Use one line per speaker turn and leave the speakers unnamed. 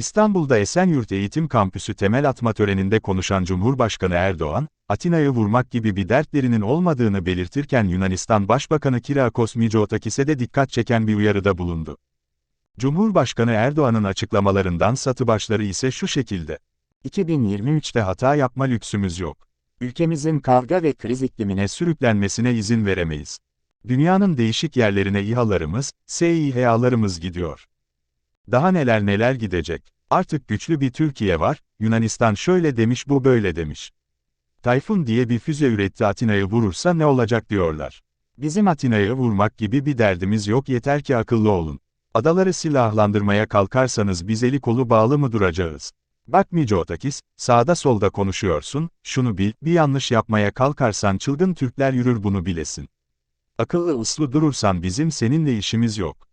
İstanbul'da Esenyurt Eğitim Kampüsü temel atma töreninde konuşan Cumhurbaşkanı Erdoğan, Atina'yı vurmak gibi bir dertlerinin olmadığını belirtirken Yunanistan Başbakanı Kyriakos Mitsotakis'e de dikkat çeken bir uyarıda bulundu. Cumhurbaşkanı Erdoğan'ın açıklamalarından satı başları ise şu şekilde. 2023'te hata yapma lüksümüz yok. Ülkemizin kavga ve kriz iklimine sürüklenmesine izin veremeyiz. Dünyanın değişik yerlerine İHA'larımız, SİHA'larımız gidiyor. Daha neler neler gidecek. Artık güçlü bir Türkiye var, Yunanistan şöyle demiş bu böyle demiş. Tayfun diye bir füze üretti Atina'yı vurursa ne olacak diyorlar. Bizim Atina'yı vurmak gibi bir derdimiz yok yeter ki akıllı olun. Adaları silahlandırmaya kalkarsanız biz eli kolu bağlı mı duracağız? Bak Mitsotakis, sağda solda konuşuyorsun, şunu bil, bir yanlış yapmaya kalkarsan çılgın Türkler yürür bunu bilesin. Akıllı uslu durursan bizim seninle işimiz yok.